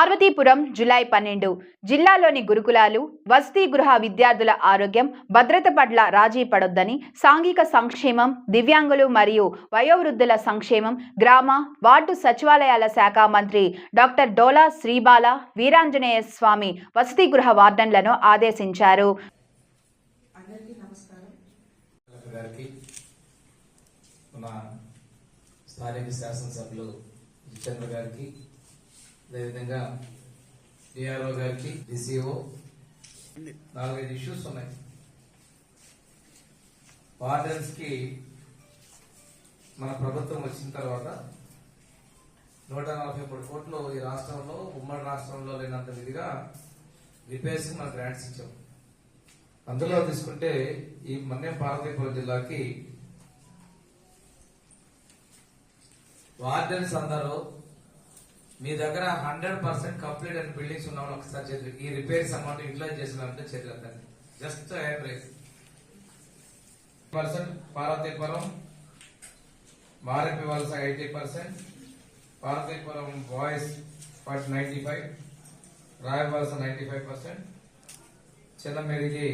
Parvathipuram July పన్నెండు. జిల్లాలోని గురుకులాలు వసతి గృహ విద్యార్థుల ఆరోగ్యం భద్రత పట్ల రాజీ పడొద్దని సాంఘిక సంక్షేమం దివ్యాంగులు మరియు వయోవృద్ధుల సంక్షేమం గ్రామ వార్డు సచివాలయాల శాఖ మంత్రి డాక్టర్ డోలా శ్రీబాల వీరాంజనేయ స్వామి వసతి గృహ వార్డన్లను ఆదేశించారు. అందరికీ నమస్కారం. కలెక్టర్ గారికి మన స్థానిక శాసనసభ్యులు జితేంద్ర గారికి అదేవిధంగా డిఆర్ఓ గారికి డిసిఓ నాలుగైదు ఇష్యూస్ ఉన్నాయి. వార్డెన్స్కి మన ప్రభుత్వం వచ్చిన తర్వాత నూట నలభై మూడు కోట్లు ఈ రాష్ట్రంలో ఉమ్మడి రాష్ట్రంలో లేనంత విధిగా రిపేర్స్ మన గ్రాంట్స్ ఇచ్చాం. అందులో తీసుకుంటే ఈ మన్యం పార్వతీపురం జిల్లాకి వార్డెన్స్ అందరూ మీ దగ్గర హండ్రెడ్ పర్సెంట్ కంప్లీట్ అయిన బిల్డింగ్స్ ఉన్న ఒకసారి చేతులు ఈ రిపేర్స్ అమౌంట్ యూటిలైజ్ చేసినారంటే చేతులు ఎత్తండి just average percent Parvathipuram Mareppi Valasa eighty percent Parvathipuram boys for ninety five Rayavalasa ninety five percent Chinnamerigi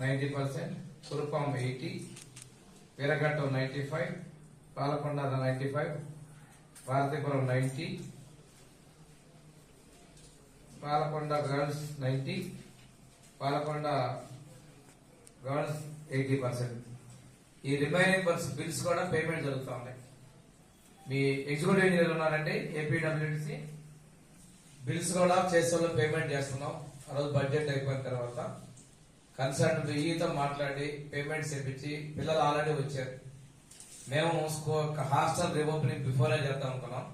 ninety percent Kurupam eighty Veeraghattam ninety five Palakonda ninety five Bharathipuram ninety Palakonda girls ninety Palakonda girls eighty percent ఈ remaining purse bills కూడా payment జరుగుతూ ఉన్నాయి. మీ executive engineer ఉన్నారండి ఏపీడబ్ల్యూడిసి bills కూడా చేసే payment చేస్తున్నాం. ఆ రోజు బడ్జెట్ అయిపోయిన తర్వాత కన్సర్న్ ఈతో మాట్లాడి పేమెంట్స్ ఇప్పించి పిల్లలు ఆల్రెడీ వచ్చారు. మేము హాస్టల్ రీఓపెనింగ్ బిఫోరే చేద్దాం అనుకున్నాం.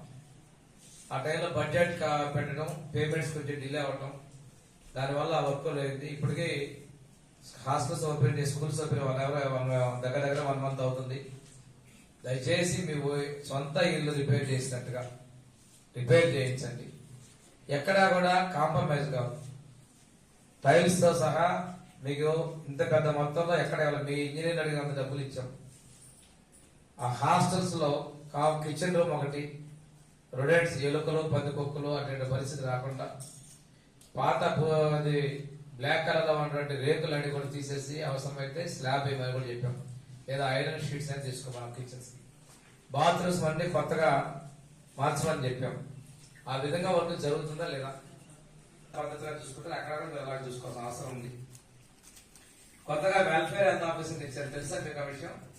ఆ టైంలో బడ్జెట్ పెట్టడం పేమెంట్స్ కొంచెం డిలే అవ్వటం దానివల్ల ఆ వర్క్ లేదు ఇప్పటికీ hostels open schools open one hour one దగ్గర దగ్గర వన్ మంత్ అవుతుంది. దయచేసి మీ సొంత ఇల్లు రిపేర్ చేసినట్టుగా రిపేర్ చేయించండి. ఎక్కడా కూడా కాంప్రమైజ్ కాదు. టైల్స్తో సహా మీకు ఇంత పెద్ద మొత్తంలో ఎక్కడ మీ ఇంజనీర్ అడిగినంత డబ్బులు ఇచ్చాం. ఆ హాస్టల్స్లో కిచెన్ రూమ్ ఒకటి రొడెంట్స్ ఎలుకలు పందికొక్కులు అటువంటి పరిస్థితి రాకుండా పాత అది బ్లాక్ కలర్లో ఉన్నటువంటి రేకులు అన్ని కూడా తీసేసి అవసరమైతే స్లాబ్ ఏమని కూడా చెప్పాం. లేదా ఐరన్ షీట్స్ అని తీసుకోమని కిచెన్స్ బాత్రూమ్స్ అన్ని కొత్తగా మార్చమని చెప్పాం. ఆ విధంగా వర్క్ జరుగుతుందా లేదా? పద్ధతిగా చూసుకుంటే అక్కడ ఎలా చూసుకోవాల్సిన అవసరం ఉంది. కొత్తగా వెల్ఫేర్ హెల్త్ ఆఫీసర్ ఇచ్చారు తెలుసా మీకు ఆ విషయం?